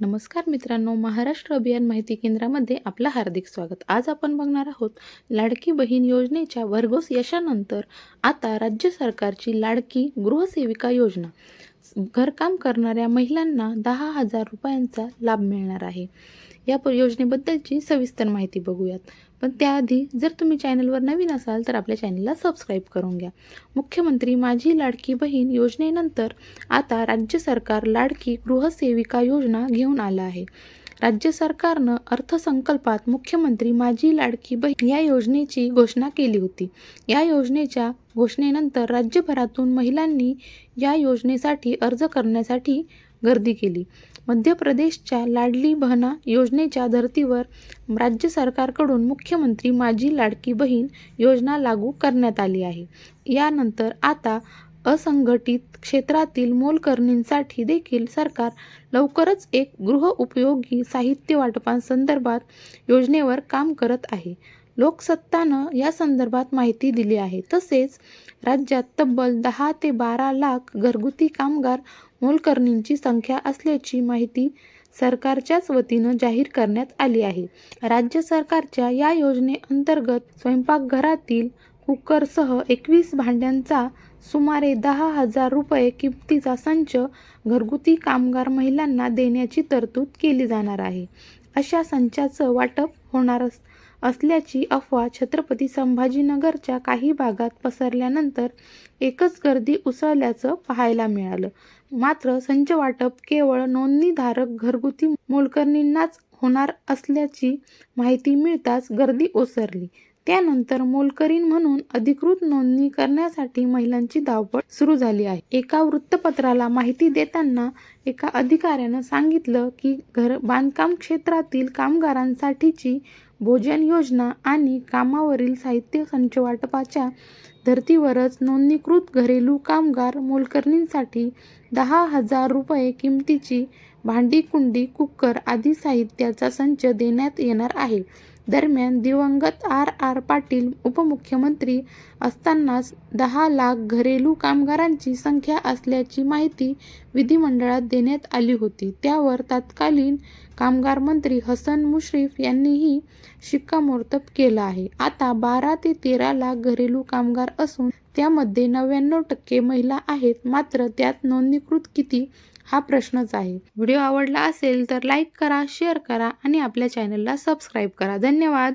नमस्कार मित्रांनो महाराष्ट्र अभियान माहिती केंद्रामध्ये आपलं हार्दिक स्वागत. आज आपण बघणार आहोत लाडकी बहीण योजनेच्या भरघोस यशानंतर आता राज्य सरकारची लाडकी गृहसेविका योजना. घरकाम करणाऱ्या महिलांना दहा हजार रुपयांचा लाभ मिळणार आहे. या योजनेबद्दलची सविस्तर माहिती बघूयात. पण त्याआधी जर तुम्ही चॅनलवर नवीन असाल तर आपल्या चॅनलला सबस्क्राईब करून घ्या. मुख्यमंत्री माझी लाडकी बहीण योजनेनंतर आता राज्य सरकार लाडकी गृहसेविका योजना घेऊन आलं आहे. राज्य सरकारनं अर्थसंकल्पात मुख्यमंत्री माझी लाडकी बहीण या योजनेची घोषणा केली होती. या योजनेच्या घोषणेनंतर राज्यभरातून महिलांनी या योजनेसाठी अर्ज करण्यासाठी गर्दी केली. मध्य प्रदेशच्या लाडली बहना योजनेच्या धर्तीवर राज्य सरकारकडून मुख्यमंत्री माझी लाडकी बहीण योजना लागू करण्यात आली आहे. यानंतर आता असंघटित क्षेत्रातील मोलकरणींसाठी देखील सरकार लवकरच एक गृह उपयोगी साहित्य वाटपांसंदर्भात योजनेवर काम करत आहे. लोकसत्तानं या संदर्भात माहिती दिली आहे. तसेच राज्यात तब्बल दहा ते बारा लाख घरगुती कामगार मोलकरणींची संख्या असल्याची माहिती सरकारच्याच वतीनं जाहीर करण्यात आली आहे. राज्य सरकारच्या या योजनेअंतर्गत स्वयंपाकघरातील कुकरसह एकवीस भांड्यांचा सुमारे दहा हजार रुपये किमतीचा संच घरगुती कामगार महिलांना देण्याची तरतूद केली जाणार आहे. अशा संचाचं वाटप होणार अस- असल्याची अफवा छत्रपती संभाजीनगरच्या काही भागात पसरल्यानंतर एकच गर्दी उसळल्याचं पाहायला मिळालं. मात्र संच वाटप केवळ नोंदणीधारक घरगुती मोलकरणींनाच होणार असल्याची माहिती मिळताच गर्दी ओसरली. त्यानंतर मोलकरीण म्हणून अधिकृत नोंदणी करण्यासाठी महिलांची धावपळ सुरू झाली आहे. एका वृत्तपत्राला माहिती देताना एका अधिकाऱ्यानं सांगितलं की घर बांधकाम क्षेत्रातील कामगारांसाठीची भोजन योजना आणि कामावरील साहित्य संच वाटपाच्या धर्तीवरच नोंदणीकृत घरेलू कामगार मोलकरणींसाठी दहा हजार रुपये किमतीची भांडी कुंडी कुकर आदी साहित्याचा संच देण्यात येणार आहे. दरम्यान दिवंगत आर आर पाटील उपमुख्यमंत्री असतानाच दहा लाख घरेलू कामगारांची संख्या असल्याची माहिती विधिमंडळात देण्यात आली होती. त्यावर तत्कालीन कामगार मंत्री हसन मुश्रीफ यांनीही शिक्कामोर्तब केलं आहे. आता बारा ते तेरा लाख घरेलू कामगार असून त्यामध्ये नव्याण्णव टक्के महिला आहेत. मात्र त्यात नोंदणीकृत किती हा प्रश्नच आहे. व्हिडिओ आवडला असेल तर लाईक करा शेअर करा आणि आपल्या चॅनलला सबस्क्राईब करा. धन्यवाद.